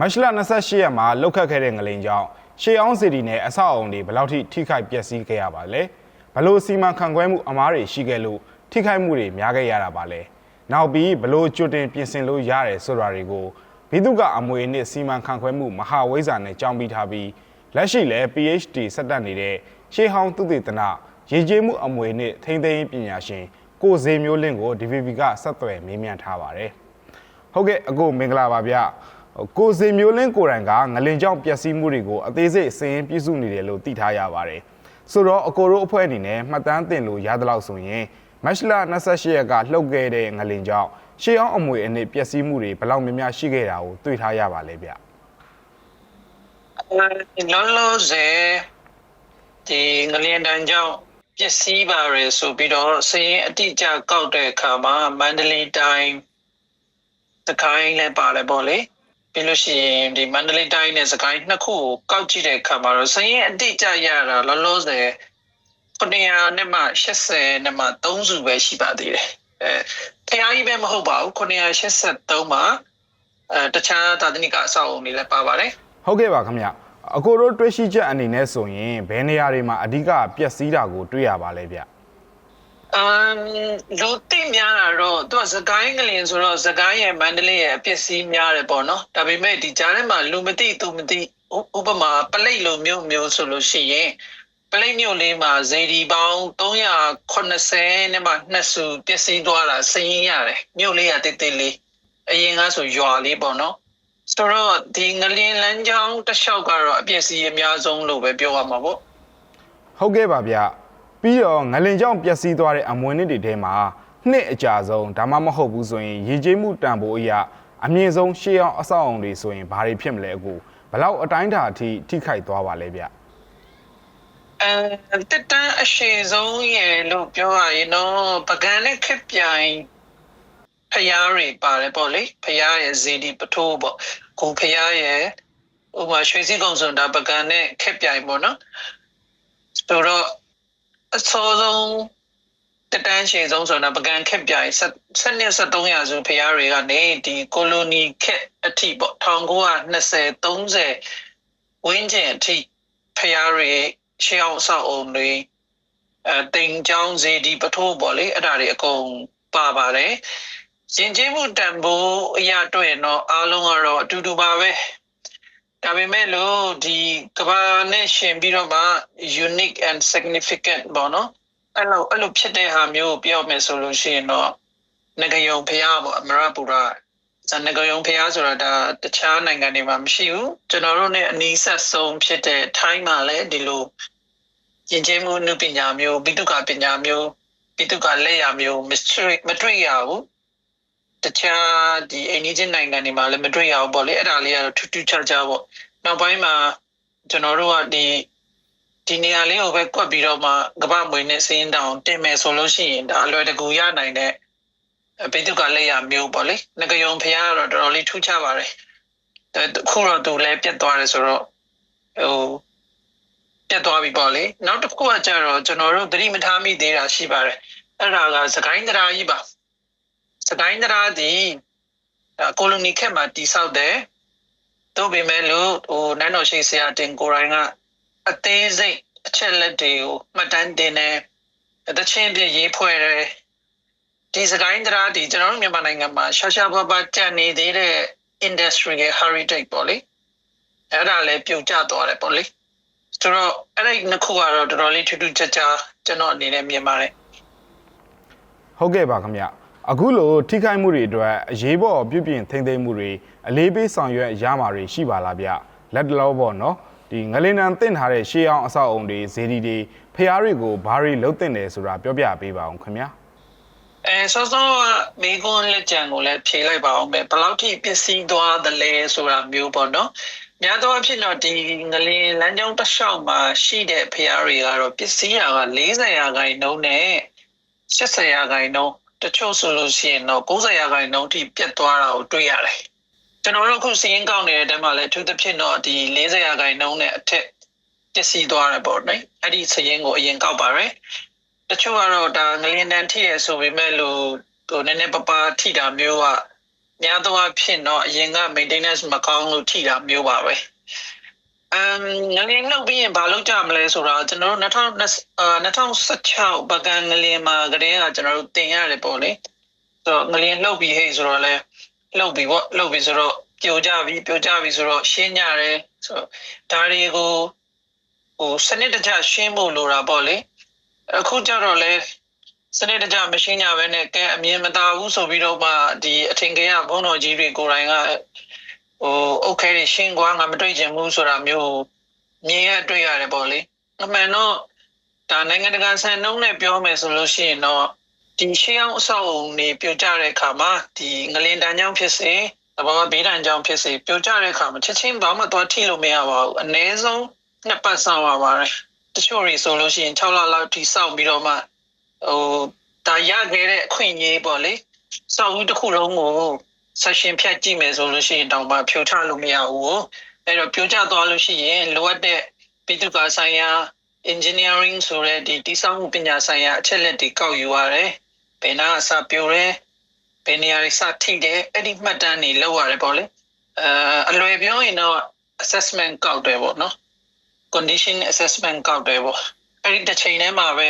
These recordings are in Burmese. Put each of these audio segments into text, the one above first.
မတ်လ28ရက်မှာလောက်ခတ်ခဲ့တဲ့ငလင်ကြောင့်ရှေးအောင်စီတီနဲ့အဆောက်အုံတွေဘယ်လောက်ထိထိခိုက်ပျက်စီးခဲ့ရပါလဲဘလို့စီမံခန့်ခွဲမှုအမားတွေရှိခဲ့လို့ထိခိုက်မှုတွေများခဲ့ရတာပါလဲနောက်ပြီးဘလို့ကြွတင်ပြင်ဆင်လို့ရတယ်ဆိုတာတွေကိုဘိတုကအမွေနဲ့စီမံခန့်ခွဲမှုမဟာဝိဇ္ဇာနဲ့ကြောင်းပြီးထားပြီးလက်ရှိလည်း PhD ဆက်တက်နေတဲ့ရှေးဟောင်းသုတေသနရေကျေးမှုအမွေနဲ့ထိန်းသိမ်းရေးပညာရှင်ကိုဇေမျိုးလင်းကို DVB ကဆက်သွယ်မေးမြန်းထားပါတယ်ဟုတ်ကဲ့အကိုမင်္ဂလာပါဗျဟို ကိုစေမျိုးလင်းကိုယ်တိုင်ကငလင်ကြောင့်ပျက်စီးမှုတွေကိုအသေးစိတ်စည်ရင်ပြည့်စုံနေတယ်လို့သိထားရပါတယ်ဆိုတော့အကိုတို့အဖွဲ့အနေနဲ့မှတ်တမ်းတင်လို့ရသလောက်ဆိုရင်မတ်လ28ရက်ကလှုပ်ခဲ့တဲ့ငလင်ကြောင့်ရှေးအောင်အမွေအနှစ်ပျက်စီးမှုတွေဘယ်လောက်များများရှိခဲ့တာကိုတွေ့ထားရပါလဲဗျလောလောဆယ်ဒီငလျင်တန်းကြောင့်ပစ္စည်းပါရယ်ဆိုပြီးတော့စရင်အတိအကျကောက်တဲ့အခါမှာမန္တလေးတိုင်းစကိုင်းလည်းပါတယ်ပေါ့လေ ပြီးလို့ရှိရင်ဒီမန္တလေးတိုင်းနဲ့စကိုင်းနှစ်ခုကိုကောက်ကြည့်တဲ့အခါမှာတော့စရင်အတိအကျရတာလောလောဆယ်900နဲ့မှ80နဲ့မှ3စုပဲရှိပါသေးတယ်အဲဖျားကြီးပဲမဟုတ်ပါဘူး983မှာအဲတခြားသာသနိကအဆောက်အုံတွေလည်းပါပါတယ်ဟုတ်ကဲ့ပါခင်ဗျအကိုတို့တွေ့ရှိချက်အနေနဲ့ဆိုရင်ဘယ်နေရာတွေမှာအဓိကပျက်စီးတာကိုတွေ့ရပါလဲဗျ အမ်လူသိများတာတော့သူကစကိုင်းကလင်ဆိုတော့စကိုင်းရဲ့မန္တလေးရဲ့အပစ္စည်းများတယ်ပေါ့နော်ဒါပေမဲ့ဒီကြားထဲမှာလူမသိသူမသိဥဥပမာပလိတ်လိုမျိုးမျိုးဆိုလို့ရှိရင်ပလိတ်မျိုးလေးမှာဇေဒီပေါင်း380နဲ့မှနှစ်စုပစ္စည်းသွားတာစရင်ရတယ်မြို့လေးကတိတ်တိတ်လေးအရင်ကဆိုရွာလေးပေါ့နော်ဆိုတော့ဒီငလင်လန်းချောင်းတစ်လျှောက်ကတော့အပစ္စည်းအများဆုံးလို့ပဲပြောရမှာပေါ့ဟုတ်ကဲ့ပါဗျ ပြီးတော့ငလင်ကြောင့်ပျက်စီးသွားတဲ့အမွေနှစ်တွေထဲမှာနှစ်အကြာဆုံးဒါမှမဟုတ်ဘူးဆိုရင်ရေကြီးမှုတန်ဖိုးအရာအမြင့်ဆုံးရှေးအောင်အဆောက်အုံတွေဆိုရင်ဘာတွေဖြစ်မလဲအကိုဘယ်လောက်အတိုင်းအတာအထိထိခိုက်သွားပါလဲဗျအဲတက်တန်းအရှိဆုံးရလို့ပြောရရင်တော့ပကံနဲ့ခက်ပြိုင်ဖျားတွေပါတယ်ပေါ့လေဖျားရဲ့ဇေဒီပထိုးပေါ့ကိုဖျားရဲ့ဥပမာရွှေစည်းကုံဆိုတာပကံနဲ့ခက်ပြိုင်ပေါ့နော်ဆိုတော့ အစောဆုံးတက်တန်းရှိဆုံးဆိုတာပကံခက်ပြိုင်7နှစ်73ရာစုဖျားတွေကနေဒီကိုလိုနီခက်အထိပေါ့1920 30ဝင်းကျင်အထိဖျားတွေရှေးအောင်ဆောက်အုံတွေအဲတင်ချောင်းစီဒီပထိုးပေါ့လေအဲ့ဒါတွေအကုန်ပါပါတယ်ရင်ကျေးမှုတန်ဖိုးအရာတွေ့ရင်တော့အားလုံးကတော့အတူတူပါပဲ ဒါပေမဲ့လို့ဒီကဘာနဲ့ရှင်ပြီးတော့မှ unique and significant ပေါ့နော်အဲ့လိုအဲ့လိုဖြစ်တဲ့ဟာမျိုးကိုပြောမယ်ဆိုလို့ရှိရင်တော့ငကယုံဖျားပေါ့အမရပူရဇန်နဂယုံဖျားဆိုတာဒါတခြားနိုင်ငံတွေမှာမရှိဘူးကျွန်တော်တို့ ਨੇ အနီးဆက်ဆုံးဖြစ်တဲ့ထိုင်းမှာလည်းဒီလိုယဉ်ကျေးမှုနုပညာမျိုးပိတုကပညာမျိုးပိတုကလက်ရာမျိုးမတွေ့မတွေ့ရဘူး တခြားဒီအိန္ဒိယနိုင်ငံတွေမှာလည်းမတွေ့ရဘူးပေါ့လေအဲ့ဒါလေးကတော့ထူးထူးခြားခြားပေါ့နောက်ပိုင်းမှာကျွန်တော်တို့ကဒီဒီနေရာလေးကိုပဲကွက်ပြီးတော့မှကပ္ပမွေနဲ့စင်းတောင်တင်မယ်ဆိုလို့ရှိရင်ဒါအလွယ်တကူရနိုင်တဲ့ဘိတုကလက်ရမျိုးပေါ့လေငကယုံဖះကတော့တော်တော်လေးထူးခြားပါတယ်ဒါခုတော့သူလည်းပြတ်သွားတယ်ဆိုတော့ဟိုပြတ်သွားပြီပေါ့လေနောက်တစ်ခုကကြတော့ကျွန်တော်တို့သတိမထားမိသေးတာရှိပါတယ်အဲ့ဒါကစကိုင်းတရားကြီးပါ စကိုင်းတရားဒီဒါကိုလိုနီခက်မှာတိဆောက်တယ်တို့ပေမဲ့လို့ဟိုနန်းတော်ရှိဆရာတင်ကိုရိုင်းကအသေးစိတ်အချက်လက်တွေကိုမှတ်တမ်းတင်တယ်တချင်းပြရေးဖွဲ့တယ်ဒီစကိုင်းတရားဒီကျွန်တော်တို့မြန်မာနိုင်ငံမှာရှာရှာပါပါကြံနေသေးတဲ့ industry ရဲ့ heritage ပေါ့လေအဲ့ဒါလည်းပြုတ်ကျသွားတယ်ပေါ့လေဆိုတော့အဲ့ဒီနှစ်ခုကတော့တော်တော်လေးထူးထူးခြားခြားကျွန်တော်အနေနဲ့မြင်ပါတယ်ဟုတ်ကဲ့ပါခင်ဗျ အခုလိုထိခိုက်မှုတွေအတွက်အရေးပေါ်ပြုပြင်ထိန်းသိမ်းမှုတွေအလေးပေးဆောင်ရွက်ရမှာတွေရှိပါလားဗျလက်တလောပေါ့နော်ဒီငလင်နံတင့်ထားတဲ့ရှေးအောင်အဆောက်အုံတွေဇေဒီတွေဖျားတွေကိုဘာတွေလုံးတင်တယ်ဆိုတာပြောပြပေးပါအောင်ခင်ဗျာအဲဆောစောကမိကွန်းလက်ကြံကိုလည်းဖြေလိုက်ပါအောင်ပဲဘယ်လောက်ထိပစ္စည်းသွားသလဲဆိုတာမျိုးပေါ့နော်များသောအားဖြင့်တော့ဒီငလင်လမ်းကြောင်းတစ်လျှောက်မှာရှိတဲ့ဖျားတွေကတော့ပစ္စည်းရာက40ရာခိုင်နှုန်းနဲ့80ရာခိုင်နှုန်း တချို့ဆိုလို့ရှိရင်တော့90ရာခိုင်နှုန်းထိပြတ်သွားတာကိုတွေ့ရတယ်ကျွန်တော်တို့အခုစီးရင်ကောက်နေတဲ့တဲမှာလည်းအထူးသဖြင့်တော့ဒီ40ရာခိုင်နှုန်းနဲ့အထက်ပစ္စည်းသွားတယ်ပေါ့နော်အဲ့ဒီစီးရင်ကိုအရင်ကောက်ပါရယ်တချို့ကတော့ဒါငလျင်တန်းထိရဆိုပေမဲ့လို့ဟိုနည်းနည်းပပထိတာမျိုးကများသောအားဖြင့်တော့အရင်က maintenance မကောင်းလို့ထိတာမျိုးပါပဲ အမ်ငလင်းလောက်ပြီးရင်ဘာလုပ်ကြမလဲဆိုတော့ကျွန်တော်တို့2016ပကံငလင်းမှာကတည်းကကျွန်တော်တို့တင်ရတယ်ပေါ့လေဆိုတော့ငလင်းလှုပ်ပြီးဟဲ့ဆိုတော့လဲလှုပ်ပြီးပေါ့လှုပ်ပြီးဆိုတော့ပြိုကြပြီပြိုကြပြီဆိုတော့ရှင်းကြတယ်ဆိုတော့ဒါတွေကိုဟိုစနစ်တကျရှင်းဖို့လိုတာပေါ့လေအခုကျတော့လဲစနစ်တကျမရှင်းကြဘဲနဲ့ကဲအမြင်မသာဘူးဆိုပြီးတော့မှဒီအထင်ကရဘုန်းတော်ကြီးတွေကိုယ်တိုင်က ဟိုအုတ်ခဲတွေရှင်းကွာငါမတွေ့ချင်ဘူးဆိုတာမျိုးမြင်ရတွေ့ရတယ်ပေါ့လေအမှန်တော့ဒါနိုင်ငံတကာဆန်နှုန်းနဲ့ပြောမယ်ဆိုလို့ရှိရင်တော့ဒီရှေးအောင်အဆောက်အုံတွေပြိုကျတဲ့အခါမှာဒီငလင်တန်းကြောင့်ဖြစ်စေသဘာဝဘေးဒဏ်ကြောင့်ဖြစ်စေပြိုကျတဲ့အခါမှာချက်ချင်းဘာမှသွားထိလို့မရပါဘူးအနည်းဆုံးနှစ်ပတ်ဆောင်ပါပါတယ်တချို့တွေဆိုလို့ရှိရင်6လလောက်ထိစောင့်ပြီးတော့မှဟိုဒါရခဲ့တဲ့အခွင့်အရေးပေါ့လေစောင့်ဦးတစ်ခုလုံးကို ဆက်ရှင်ဖြတ်ကြည့်မယ်ဆိုလို့ရှိရင်တောင်မှဖြိုချလို့မရဘူးအဲ့တော့ပြိုကျသွားလို့ရှိရင်လိုအပ်တဲ့ပိတုကာဆိုင်ရာ engineering ဆိုတဲ့ဒီတိစောက်မှုပညာဆိုင်ရာအချက်လက်တွေကောက်ယူရတယ်။ဘယ်နာအစပြိုတယ်ဘယ်နေရာတွေစထိတယ်အဲ့ဒီမှတ်တမ်းတွေလောက်ရတယ်ပေါ့လေ။အဲအလွယ်ပြောရင်တော့ assessment ကောက်တယ်ပေါ့နော်။ condition assessment ကောက်တယ်ပေါ့။အဲ့ဒီတစ်ချိန်တည်းမှာပဲ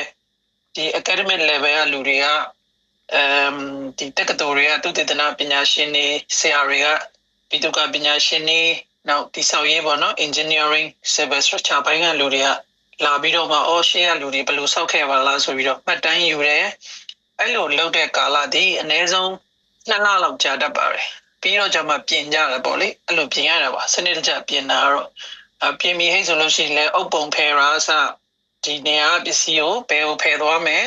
ဒီ academic level ကလူတွေက အမ်ဒီတက္ကသိုလ်တွေကသူတည်တနာပညာရှင်တွေဆရာတွေကပိတုကပညာရှင်တွေနောက်တိဆောက်ရေးပေါ့နော် engineering civil structure ဘိုင်းကလူတွေကလာပြီးတော့မှအော်ရှေ့ကလူတွေဘယ်လိုဆောက်ခဲ့ပါလားဆိုပြီးတော့မှတ်တမ်းယူတယ်အဲ့လိုလုပ်တဲ့ကာလဒီအနည်းဆုံးနှစ်လလောက်ကြာတတ်ပါတယ်ပြီးတော့ကျမှပြင်ကြတယ်ပေါ့လေအဲ့လိုပြင်ရတာပါစနစ်တကျပြင်တာတော့အပြင်ပြီးဟိတ်ဆိုလို့ရှိရင်လည်းအုပ်ပုံဖယ်ရာအစဒီနေရာပစ္စည်းကိုဘယ်ကိုဖယ်သွားမယ်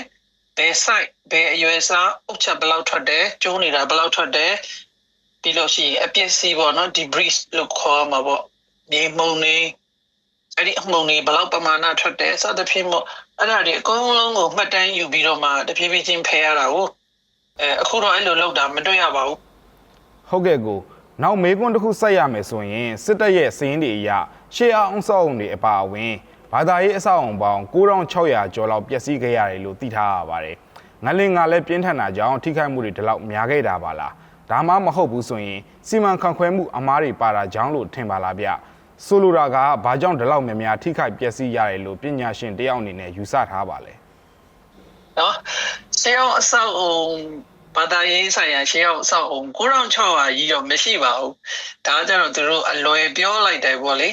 ဘယ် site ဘယ်အရွယ်စားအုပ်ချက်ဘယ်လောက်ထွက်တယ်ကျိုးနေတာဘယ်လောက်ထွက်တယ်ပြီးလို့ရှိရင်အပစ္စည်းပေါ့နော် debris လို့ခေါ်မှာပေါ့နေမုံနေအဲ့ဒီအမှုန်တွေဘယ်လောက်ပမာဏထွက်တယ်စသဖြင့်မို့အဲ့ဒါတွေအကုန်လုံးကိုမှတ်တမ်းယူပြီးတော့မှတဖြည်းဖြည်းချင်းဖယ်ရတာကိုအဲအခုတော့အဲ့လိုလုပ်တာမတွေ့ရပါဘူးဟုတ်ကဲ့ကိုနောက်မေးခွန်းတစ်ခုဆက်ရမယ်ဆိုရင်စစ်တပ်ရဲ့စည်ရင်းတွေအရရှေးအောင်ဆောက်အုံတွေအပါအဝင်ဘာသာရေးအဆောက်အုံပေါင်း9600ကျော်လောက်ပျက်စီးခဲ့ရတယ်လို့သိထားရပါတယ်။ ငလင်ကလည်းပြင်းထန်တာကြောင့်ထိခိုက်မှုတွေဒီလောက်များခဲ့တာပါလား။ဒါမှမဟုတ်ဘူးဆိုရင်စီမံခန့်ခွဲမှုအမားတွေပါတာကြောင့်လို့ထင်ပါလားဗျ။ဆိုလိုတာကဘာကြောင့်ဒီလောက်များများထိခိုက်ပျက်စီးရတယ်လို့ပညာရှင်တယောက်အနေနဲ့ယူဆထားပါလဲ။နော်ရှေးအောင်အဆောက်အုံဘာသာရေးဆိုင်ရာရှေးအောင်အဆောက်အုံ9600ကြီးတော့မရှိပါဘူးဒါကြတော့သူတို့အလွယ်ပြောလိုက်တယ်ပေါ့လေ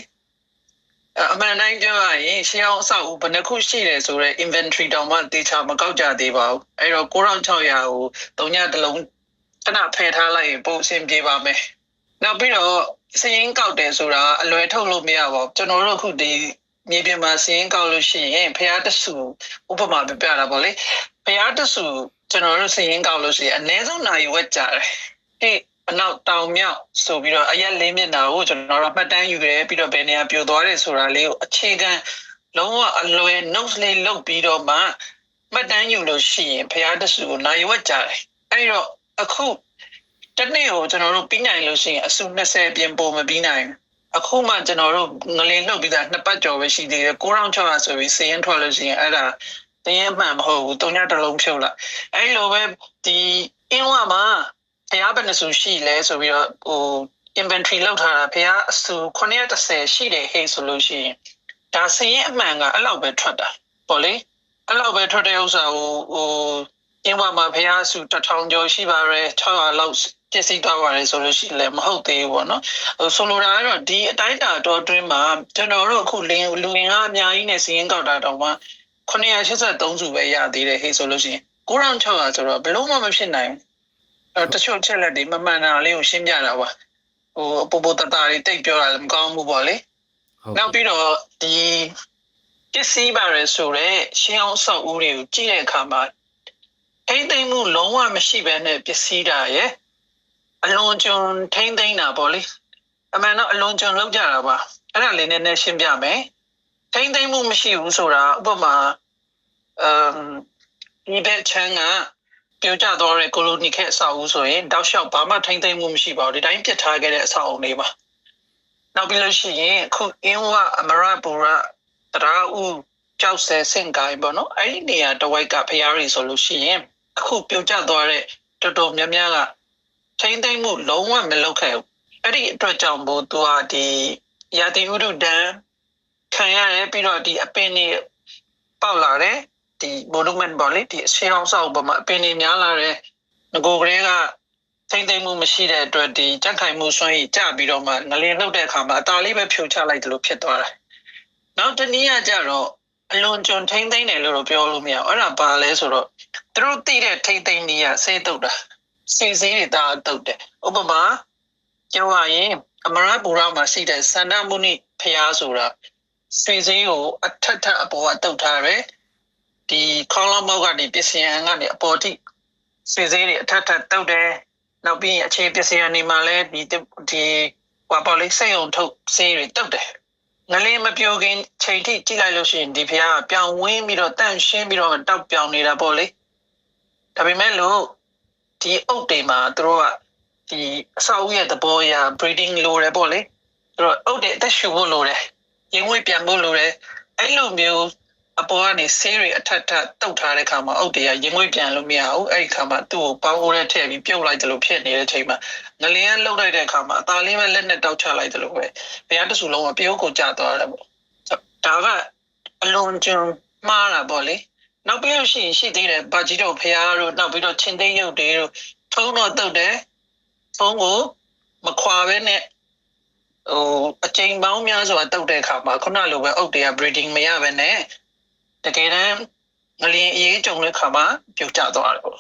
အအမှန်တိုင်းပြောရရင်ရှေးအောင်အဆောက်အုံဘယ်နှခုရှိတယ်ဆိုတော့ inventory တောင်မှတေချာမကောက်ကြသေးပါဘူးအဲ့တော့9600ကိုတုံညတစ်လုံးခဏဖယ်ထားလိုက်ရင်ပိုအဆင်ပြေပါမယ်နောက်ပြီးတော့စည်ရင်းကောက်တယ်ဆိုတာအလွယ်ထုတ်လို့မရပါဘူးကျွန်တော်တို့အခုဒီမြေပြင်မှာစည်ရင်းကောက်လို့ရှိရင်ဖះတဆူဥပမာပြပြတာပေါ့လေဖះတဆူကျွန်တော်တို့စည်ရင်းကောက်လို့ရှိရင်အနည်းဆုံးနိုင်ဝက်ကြတယ်ဒီ အနောက်တောင်မြောက်ဆိုပြီးတော့အရက်လေးမျက်နှာကိုကျွန်တော်တို့မှတ်တမ်းယူရဲပြီးတော့ဘယ်နေရာပြိုသွားတယ်ဆိုတာလေးကိုအခြေခံလုံးဝအလွယ် notes လေးလုပ်ပြီးတော့မှမှတ်တမ်းယူလို့ရှိရင်ဖះတဆူကိုနိုင်ဝက်ကြတယ်အဲ့တော့အခုတနေ့ကိုကျွန်တော်တို့ပြီးနိုင်လို့ရှိရင်အစု20ပြင်ပုံမပြီးနိုင်ဘူးအခုမှကျွန်တော်တို့ငလင်လှုပ်ပြီးသားနှစ်ပတ်ကျော်ပဲရှိသေးတယ်9600ဆိုပြီးစည်ရင်ထွက်လို့ရှိရင်အဲ့ဒါတင်းမှန်မဟုတ်ဘူးတုံညတစ်လုံးဖြုတ်လိုက်အဲ့လိုပဲဒီအင်းဝမှာ ဖျားဘယ်နှစုရှိလဲဆိုပြီးတော့ဟို inventory လောက်ထားတာဖျားအစု930ရှိတယ်ဟဲ့ဆိုလို့ရှိရင်ဒါစည်ရင်အမှန်ကအဲ့လောက်ပဲထွက်တာပေါ့လေအဲ့လောက်ပဲထွက်တဲ့ဥစ္စာကိုဟိုအင်းဝမှာဖျားအစု1000ကျော်ရှိပါရဲ600လောက်ပြည့်စည်သွားပါတယ်ဆိုလို့ရှိရင်လည်းမဟုတ်သေးဘူးပေါ့နော်ဟိုဆိုလိုတာကတော့ဒီအတိုင်းတာတော့အတွင်းမှာကျွန်တော်တို့အခုလင်းလူငင်ကအများကြီးနဲ့စီးရင်ကောက်တာတော့မှ983စုပဲရသေးတယ်ဟေးဆိုလို့ရှိရင်9600ဆိုတော့ဘလို့မှမဖြစ်နိုင်ဘူး အဲတချို့ချက်လက်တွေမမှန်တာလေးကိုရှင်းပြတာပါဟိုပပတတာတွေတိတ်ပြောတာလည်းမကောင်းဘူးပေါ့လေဟုတ်နောက်ပြီးတော့ဒီပစ္စည်းပါရယ်ဆိုတော့ရှင်းအောင်ဆောက်ဦးတွေကိုကြည့်တဲ့အခါမှာထိမ့်သိမ့်မှုလုံးဝမရှိဘဲနဲ့ပစ္စည်းတာရယ်အလွန်ကျွံထိမ့်သိမ့်တာပေါ့လေအမှန်တော့အလွန်ကျွံလောက်ကြတာပါအဲ့ဒါလေးနည်းနည်းရှင်းပြမယ်ထိမ့်သိမ့်မှုမရှိဘူးဆိုတာဥပမာအမ်ဒီဘက်ချမ်းက ပြိုကျသွားတဲ့ကိုလိုနီခေတ်အဆောက်အဦဆိုရင်တောက်လျှောက်ဘာမှထိမ့်သိမ့်မှုမရှိပါဘူးဒီတိုင်းပြစ်ထားခဲ့တဲ့အဆောက်အဦလေးပါနောက်ပြီးလို့ရှိရင်အခုအင်းဝအမရပူရတရာဦးကြောက်ဆဲစင်ကိုင်းပေါ့နော်အဲ့ဒီနေရာတစ်ဝိုက်ကဖျားရီဆိုလို့ရှိရင်အခုပြုတ်ကျသွားတဲ့တော်တော်များများကချိန်သိမ့်မှုလုံးဝမလုပ်ခဲ့ဘူးအဲ့ဒီအတွက်ကြောင့်မို့သူကဒီရာသီဥတုဒဏ်ခံရတယ်ပြီးတော့ဒီအပင်တွေပေါက်လာတယ် ဒီ monument ပေါ့လေဒီအရှေးအောင်ဆောက်ပေါ်မှာအပင်တွေများလာတယ်ငကိုကလေးကချိန်သိမ့်မှုမရှိတဲ့အတွက်ဒီကြက်ခိုင်မှုစွမ်းရည်ကျပြီးတော့မှငလင်နှုတ်တဲ့အခါမှာအตาလေးပဲဖြိုချလိုက်တယ်လို့ဖြစ်သွားတယ်နောက်တစ်နည်းကကြတော့အလွန်ကျွံထိမ့်သိမ့်တယ်လို့တော့ပြောလို့မရဘူးအဲ့ဒါဘာလဲဆိုတော့သူတို့သိတဲ့ထိမ့်သိမ့်နည်းကစေးတုတ်တာစီစည်းတွေတာတုတ်တယ်ဥပမာပြောရရင်အမရပူရမှာရှိတဲ့သန္တာမုနိဖျားဆိုတာစီစည်းကိုအထက်ထက်အပေါ်ကတုတ်ထားတယ် ဒီခေါင်းလုံးမောက်ကနေပစ္စယံကနေအပေါ်ထိစီစည်းတွေအထက်ထက်တုတ်တယ်နောက်ပြီးရင်အခြေပစ္စယံတွေမှာလည်းဒီဒီဟွာပေါ်လေးစိတ်ုံထုတ်စေးတွေတုတ်တယ်ငလင်းမပြောခင်ချိန်ထိကြည့်လိုက်လို့ရှိရင်ဒီဖျားကပြောင်းဝင်းပြီးတော့တန့်ရှင်းပြီးတော့တောက်ပြောင်နေတာပေါ့လေဒါပေမဲ့လို့ဒီအုတ်တွေမှာသူတို့ကဒီအဆောက်အဦရဲ့သဘောအရ breeding လိုတယ်ပေါ့လေသူတို့အုတ်တွေအသက်ရှူဖို့လိုတယ်ရင်ဝေးပြန်ဖို့လိုတယ်အဲ့လိုမျိုး အပေါ်ကနေဆေးတွေအထက်ထပ်တုတ်ထားတဲ့ခါမှာအုတ်တွေကရင်ဝေးပြန်လို့မရဘူးအဲ့ဒီခါမှာသူ့ကိုပေါင်းဖို့နဲ့ထည့်ပြီးပြုတ်လိုက်တယ်လို့ဖြစ်နေတဲ့ချိန်မှာငလျင်ကလှုပ်လိုက်တဲ့ခါမှာအသားလေးပဲလက်နဲ့တောက်ချလိုက်တယ်လို့ပဲဘယ်ဟာတဆူလုံးကပြုတ်ကိုကျသွားတယ်ပေါ့ဒါကအလွန်ကျွံမှားတာပေါ့လေနောက်ပြီးလို့ရှိရင်ရှိသေးတယ်ဗာကြီးတို့ဖះတို့နောက်ပြီးတော့ချင်းသိန်းရုပ်တွေတို့ထုံးတော့တုတ်တယ်ထုံးကိုမခွာပဲနဲ့ဟိုအချိန်ပေါင်းများစွာတုတ်တဲ့အခါမှာခုနလိုပဲအုတ်တွေက breeding မရပဲနဲ့ တကယ်တမ်းငလျင်အေးကြုံတဲ့အခါမှာပြုတ်ကျသွားတယ်ပေါ့